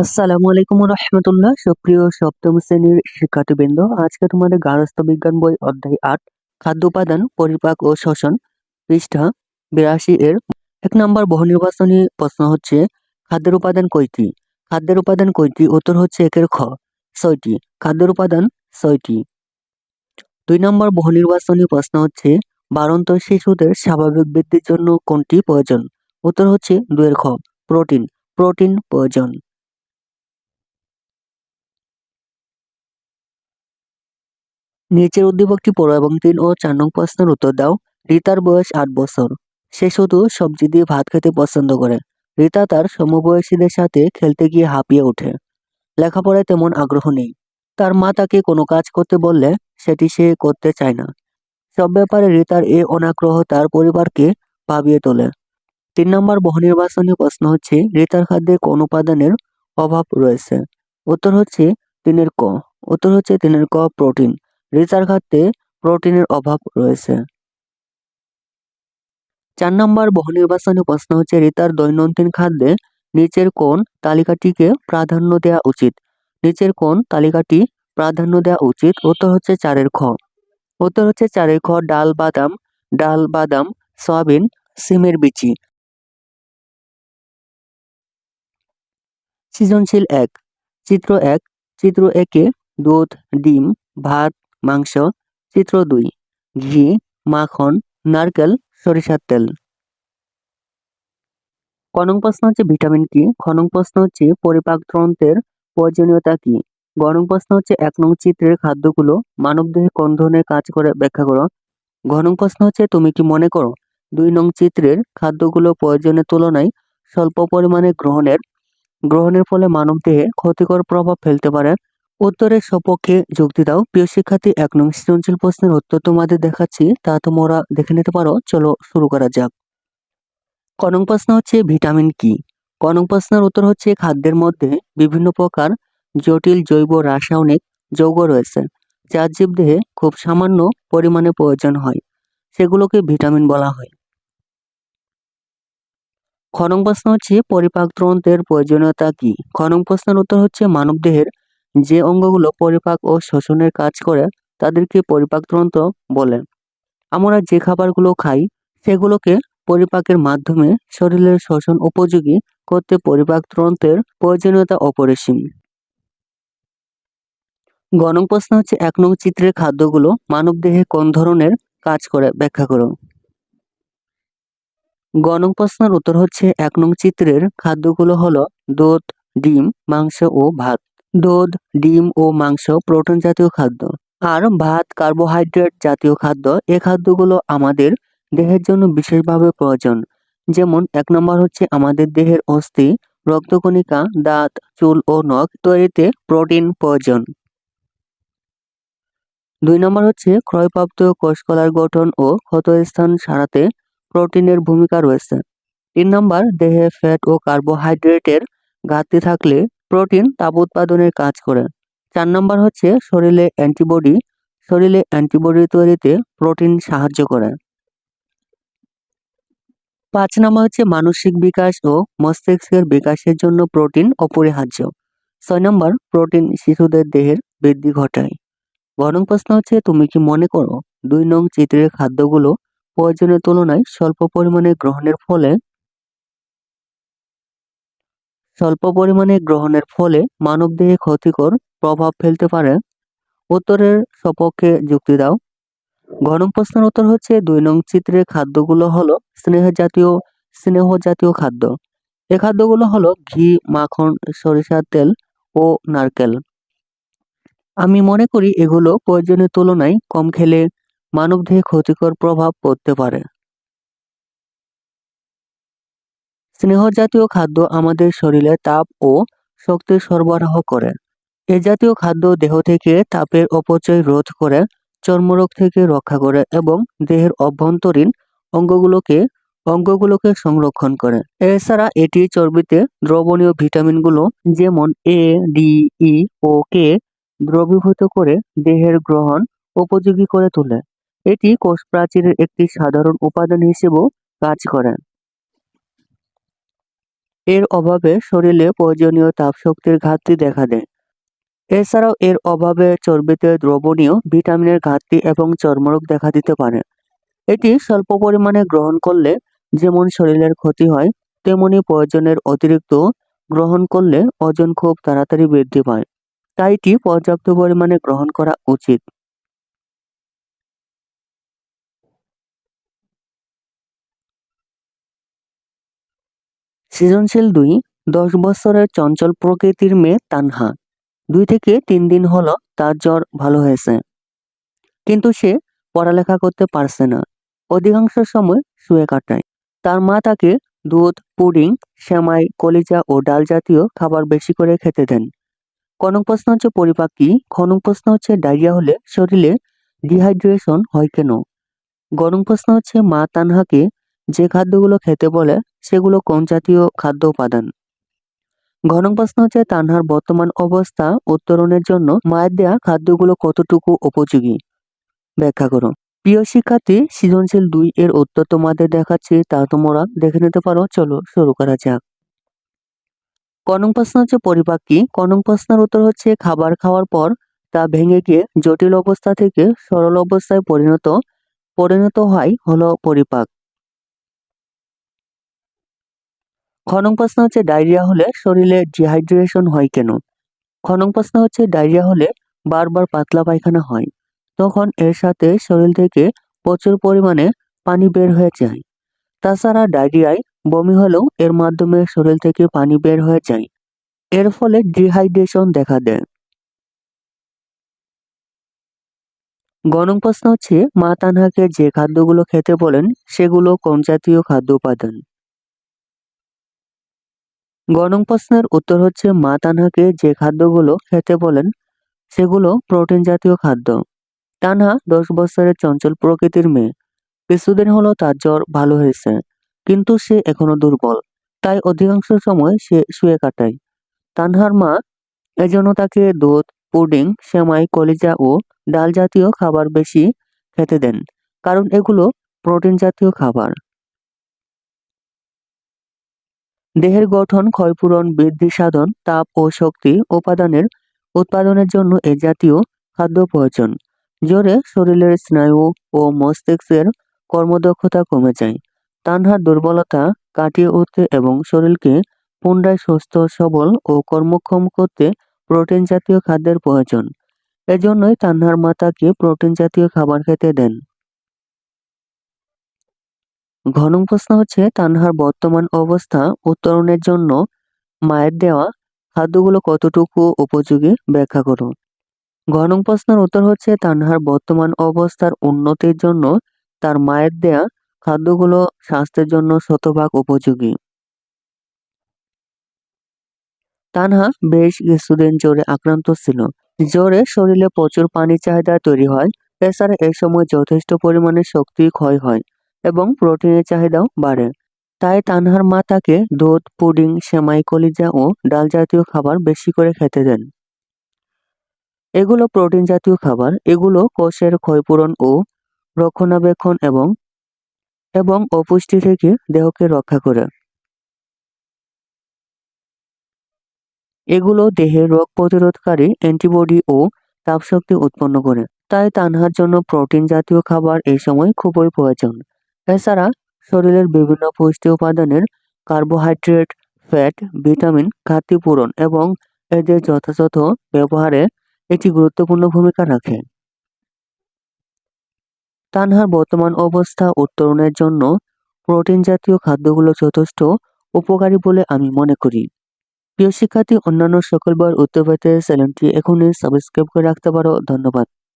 আসসালামু আলাইকুম রহমতুল্লাহ। সুপ্রিয় সপ্তম শ্রেণির শিক্ষার্থীবৃন্দ, আজকে তোমাদের গার্হস্থ বিজ্ঞান বই অধ্যায় আট, খাদ্য উপাদান, পরিপাক ও শ্বসন, পৃষ্ঠা বিরাশি এর এক নম্বর বহু নির্বাচনী প্রশ্ন হচ্ছে, খাদ্যের উপাদান কয়টি? খাদ্যের উপাদান কয়টি? উত্তর হচ্ছে একের খ, ছয়টি। খাদ্যের উপাদান ছয়টি। দুই নম্বর বহু নির্বাচনী প্রশ্ন হচ্ছে বারন্ত শিশুদের স্বাভাবিক বৃদ্ধির জন্য কোনটি প্রয়োজন? উত্তর হচ্ছে দুয়ের খ, প্রোটিন। প্রোটিন প্রয়োজন। নিচের উদ্দীপকটি পড়ো এবং তিন ও চার নং প্রশ্নের উত্তর দাও। রিতার বয়স আট বছর। সে শুধু সবজি দিয়ে ভাত খেতে পছন্দ করে। রিতা তার সমবয়সীদের সাথে খেলতে গিয়ে হাঁপিয়ে ওঠে। লেখাপড়ায় তেমন আগ্রহ নেই। তার মা তাকে কোনো কাজ করতে বললে সেটি সে করতে চায় না। সব ব্যাপারে রিতার এ অনাগ্রহ তার পরিবারকে ভাবিয়ে তোলে। তিন নম্বর বহুনির্বাচনী প্রশ্ন হচ্ছে, রিতার খাদ্যে কোন উপাদানের অভাব রয়েছে? উত্তর হচ্ছে তিনের ক। উত্তর হচ্ছে তিনের ক প্রোটিন। রিচার খাদ্যে প্রোটিনের অভাব রয়েছে। চার নম্বর বহু নির্বাচনী প্রশ্ন হচ্ছে, রিতার দৈনন্দিন খাদ্যে নিচের কোন তালিকাটিকে প্রাধান্য দেওয়া উচিত? নিচের কোন তালিকাটি প্রাধান্য দেওয়া উচিত? উত্তর হচ্ছে চারের খ। উত্তর হচ্ছে চারের খ, ডাল, বাদাম ডাল, বাদাম, সয়াবিন, সিমের বিচি। সৃজনশীল এক, চিত্র এক, চিত্র একে দুধ, ডিম, ভাত মাংস, চিত্র দুই, ঘি, মাখন, নারকেল, সরিষার তেল। কনং প্রশ্ন হচ্ছে ভিটামিন কি? খনং প্রশ্ন হচ্ছে পরিপাক পরিপাকতন্ত্রের প্রয়োজনীয়তা কি? গণং প্রশ্ন হচ্ছে এক নং চিত্রের খাদ্যগুলো মানবদেহে কোন ধরনের কাজ করে? ব্যাখ্যা করো। ঘনং প্রশ্ন হচ্ছে তুমি কি মনে করো? দুই নং চিত্রের খাদ্যগুলো প্রয়োজনের তুলনায় স্বল্প পরিমাণে গ্রহণের গ্রহণের ফলে মানবদেহে ক্ষতিকর প্রভাব ফেলতে পারে। উত্তরের সপক্ষে যুক্তি দাও। প্রিয় শিক্ষার্থী, এক নং সৃজনশীল প্রশ্নের উত্তর তোমাদের দেখাচ্ছি, তা তোমরা দেখে নিতে পারো। চলো শুরু করা যাক। কনং প্রশ্ন হচ্ছে, ভিটামিন কি? কনং প্রশ্নের উত্তর হচ্ছে, খাদ্যের মধ্যে বিভিন্ন প্রকার জটিল জৈব রাসায়নিক যৌগ রয়েছে, যা জীবদেহে খুব সামান্য পরিমাণে প্রয়োজন হয়। সেগুলোকে ভিটামিন বলা হয়। খনং প্রশ্ন হচ্ছে পরিপাকতন্ত্রের প্রয়োজনীয়তা কি? খনং প্রশ্নের উত্তর হচ্ছে, মানবদেহের যে অঙ্গগুলো পরিপাক ও শোষণের কাজ করে, তাদেরকে পরিপাকতন্ত্র বলে। আমরা যে খাবারগুলো খাই, সেগুলোকে পরিপাকের মাধ্যমে শরীরের শোষণ উপযোগী করতে পরিপাকতন্ত্রের প্রয়োজনীয়তা অপরিসীম। গণং প্রশ্ন হচ্ছে, এক নং চিত্রের খাদ্যগুলো মানবদেহে কোন ধরনের কাজ করে? ব্যাখ্যা করো। গণং প্রশ্নের উত্তর হচ্ছে, এক নং চিত্রের খাদ্যগুলো হলো দুধ, ডিম, মাংস ও ভাত। দুধ, ডিম ও মাংস প্রোটিন জাতীয় খাদ্য আর ভাত কার্বোহাইড্রেট জাতীয় খাদ্য। এ খাদ্যগুলো আমাদের দেহের জন্য বিশেষভাবে প্রয়োজন। যেমন এক নম্বর হচ্ছে আমাদের দেহের অস্থি, রক্তকণিকা, দাঁত, চুল ও নখ তৈরিতে প্রোটিন প্রয়োজন। দুই নম্বর হচ্ছে ক্ষয়প্রাপ্ত কোষকলার গঠন ও ক্ষতস্থান সারাতে প্রোটিনের ভূমিকা রয়েছে। তিন নম্বর, দেহে ফ্যাট ও কার্বোহাইড্রেটের ঘাটতি থাকলে প্রোটিন তাপ উৎপাদনের কাজ করে। চার নম্বর হচ্ছে শরীরে অ্যান্টিবডি। শরীরে অ্যান্টিবডি তৈরিতে প্রোটিন সাহায্য করে। পাঁচ নম্বর হচ্ছে মানসিক বিকাশ ও মস্তিষ্কের বিকাশের জন্য প্রোটিন অপরিহার্য। ছয় নম্বর প্রোটিন শিশুদের দেহের বৃদ্ধি ঘটায়। গরম প্রশ্ন হচ্ছে, তুমি কি মনে করো দুই নং চিত্রের খাদ্যগুলো প্রয়োজনের তুলনায় স্বল্প পরিমাণে গ্রহণের ফলে স্বল্প পরিমাণে গ্রহণের ফলে মানবদেহে ক্ষতিকর প্রভাব ফেলতে পারে। উত্তরের সপক্ষে যুক্তি দাও। গরম প্রশ্নের উত্তর হচ্ছে দুই নং চিত্রের খাদ্যগুলো হলো স্নেহ জাতীয় স্নেহ জাতীয় খাদ্য। এ খাদ্যগুলো হলো ঘি, মাখন সরিষার তেল ও নারকেল। আমি মনে করি এগুলো প্রয়োজনের তুলনায় কম খেলে মানবদেহে ক্ষতিকর প্রভাব পড়তে পারে। স্নেহ জাতীয় খাদ্য আমাদের শরীরে তাপ ও শক্তি সরবরাহ করে। এ জাতীয় খাদ্য দেহ থেকে তাপের অপচয় রোধ করে, চর্মরোগ থেকে রক্ষা করে এবং দেহের অভ্যন্তরীণ অঙ্গগুলোকে অঙ্গগুলোকে সংরক্ষণ করে। এছাড়া এটি চর্বিতে দ্রবণীয় ভিটামিনগুলো যেমন এ ডি ই ও কে দ্রবীভূত করে দেহের গ্রহণ উপযোগী করে তোলে। এটি কোষ প্রাচীরের একটি সাধারণ উপাদান হিসেবেও কাজ করে। এর অভাবে শরীরে প্রয়োজনীয় তাপশক্তির ঘাটতি দেখা দেয়। এছাড়াও এর অভাবে চর্বিতে দ্রবণীয় ভিটামিনের ঘাটতি এবং চর্মরোগ দেখা দিতে পারে। এটি স্বল্প পরিমাণে গ্রহণ করলে যেমন শরীরের ক্ষতি হয়, তেমনি প্রয়োজনের অতিরিক্ত গ্রহণ করলে ওজন খুব তাড়াতাড়ি বৃদ্ধি পায়। তাই এটি পর্যাপ্ত পরিমাণে গ্রহণ করা উচিত। সৃজনশীল দুই, দশ বছরের চঞ্চল প্রকৃতির মেয়ে তানহা। দুই থেকে তিন দিন হলো তার জ্বর ভালো হয়েছে। কিন্তু সে পড়ালেখা করতে পারছে না। অধিকাংশ সময় শুয়ে কাটায়। তার মা তাকে দুধ, পুডিং, সেমাই, কলিজা ও ডাল জাতীয় খাবার বেশি করে খেতে দেন। কনক প্রশ্ন হচ্ছে, পরিপাক কি? খনক প্রশ্ন হচ্ছে, ডায়রিয়া হলে শরীরে ডিহাইড্রেশন হয় কেন? গরম প্রশ্ন হচ্ছে, মা তানহাকে যে খাদ্যগুলো খেতে বলে, সেগুলো কোন জাতীয় খাদ্য উপাদান। ঘন প্রশ্ন হচ্ছে, তানহার বর্তমান অবস্থা উত্তরণের জন্য মায়ের দেয়া খাদ্যগুলো কতটুকু উপযোগী? ব্যাখ্যা করো প্রিয় শিক্ষার্থী, সৃজনশীল দুই এর উত্তর তোমাদের দেখাচ্ছি, তা তোমরা দেখে নিতে পারো। চলো শুরু করা যাক। কনক প্রশ্ন হচ্ছে পরিপাক কি? কনক প্রশ্নের উত্তর হচ্ছে, খাবার খাওয়ার পর তা ভেঙে গিয়ে জটিল অবস্থা থেকে সরল অবস্থায় পরিণত পরিণত হয় হলো পরিপাক। খনং প্রশ্ন হচ্ছে ডায়রিয়া হলে শরীরে ডিহাইড্রেশন হয় কেন? খনং প্রশ্ন হচ্ছে ডায়রিয়া হলে বারবার পাতলা পায়খানা হয়। তখন এর সাথে শরীর থেকে প্রচুর পরিমাণে পানি বের হয়ে যায়। তাছাড়া ডায়রিয়ায় বমি হলেও এর মাধ্যমে শরীর থেকে পানি বের হয়ে যায়। এর ফলে ডিহাইড্রেশন দেখা দেয়। গণং প্রশ্ন হচ্ছে মা তানহাকে যে খাদ্যগুলো খেতে বলেন, সেগুলো কোন জাতীয় খাদ্য উপাদান? গণং প্রশ্নের উত্তর হচ্ছে মা তানহাকে যে খাদ্যগুলো খেতে বলেন, সেগুলো প্রোটিন জাতীয় খাদ্য। তানহা দশ বছরের চঞ্চল প্রকৃতির মেয়ে। কিছুদিন হলো তার জ্বর ভালো হয়েছে, কিন্তু সে এখনও দুর্বল। তাই অধিকাংশ সময় সে শুয়ে কাটায়। তানহার মা এজন্য তাকে দুধ, পুডিং, সেমাই, কলিজা ও ডাল জাতীয় খাবার বেশি খেতে দেন, কারণ এগুলো প্রোটিন জাতীয় খাবার। দেহের গঠন, ক্ষয়পূরণ, বৃদ্ধি সাধন, তাপ ও শক্তি উপাদানের উৎপাদনের জন্য এ জাতীয় খাদ্য প্রয়োজন। জ্বরে শরীরের স্নায়ু ও মস্তিষ্কের কর্মদক্ষতা কমে যায়। তানহার দুর্বলতা কাটিয়ে উঠতে এবং শরীরকে পুনরায় সুস্থ, সবল ও কর্মক্ষম করতে প্রোটিন জাতীয় খাদ্যের প্রয়োজন। এজন্যই তানহার মাতাকে প্রোটিন জাতীয় খাবার খেতে দেন। ঘন প্রশ্ন হচ্ছে, তানহার বর্তমান অবস্থা উত্তরণের জন্য মায়ের দেওয়া খাদ্যগুলো কতটুকু উপযোগী ব্যাখ্যা করুন। ঘন প্রশ্নের উত্তর হচ্ছে, তানহার বর্তমান অবস্থার উন্নতির জন্য তার মায়ের দেয়া খাদ্যগুলো স্বাস্থ্যের জন্য শতভাগ উপযোগী। তানহা বেশ কিছুদিন জ্বরে আক্রান্ত ছিল। জ্বরে শরীরে প্রচুর পানির চাহিদা তৈরি হয়। এছাড়া এ সময় যথেষ্ট পরিমাণে শক্তি ক্ষয় হয়। এবং প্রোটিনের চাহিদাও বাড়ে। তাই তানহার মা তাকে দুধ, পুডিং, সেমাই, কলিজা ও ডাল জাতীয় খাবার বেশি করে খেতে দেন। এগুলো প্রোটিন জাতীয় খাবার। এগুলো কোষের ক্ষয়পূরণ ও রক্ষণাবেক্ষণ এবং এবং অপুষ্টি থেকে দেহকে রক্ষা করে। এগুলো দেহে রোগ প্রতিরোধকারী অ্যান্টিবডি ও তাপশক্তি উৎপন্ন করে। তাই তানহার জন্য প্রোটিন জাতীয় খাবার এই সময় খুবই প্রয়োজন। এছাড়া শরীরের বিভিন্ন পুষ্টি উপাদানের কার্বোহাইড্রেট ফ্যাট ভিটামিন ঘাটতি পূরণ এবং এদের যথাযথ ব্যবহারে একটি গুরুত্বপূর্ণ ভূমিকা রাখে। তানহার বর্তমান অবস্থা উত্তরণের জন্য প্রোটিন জাতীয় খাদ্যগুলো যথেষ্ট উপকারী বলে আমি মনে করি। প্রিয় শিক্ষার্থী, অন্যান্য সকল বার উত্তর পেতে চ্যানেলটি এখনই সাবস্ক্রাইব করে রাখতে পারো। ধন্যবাদ।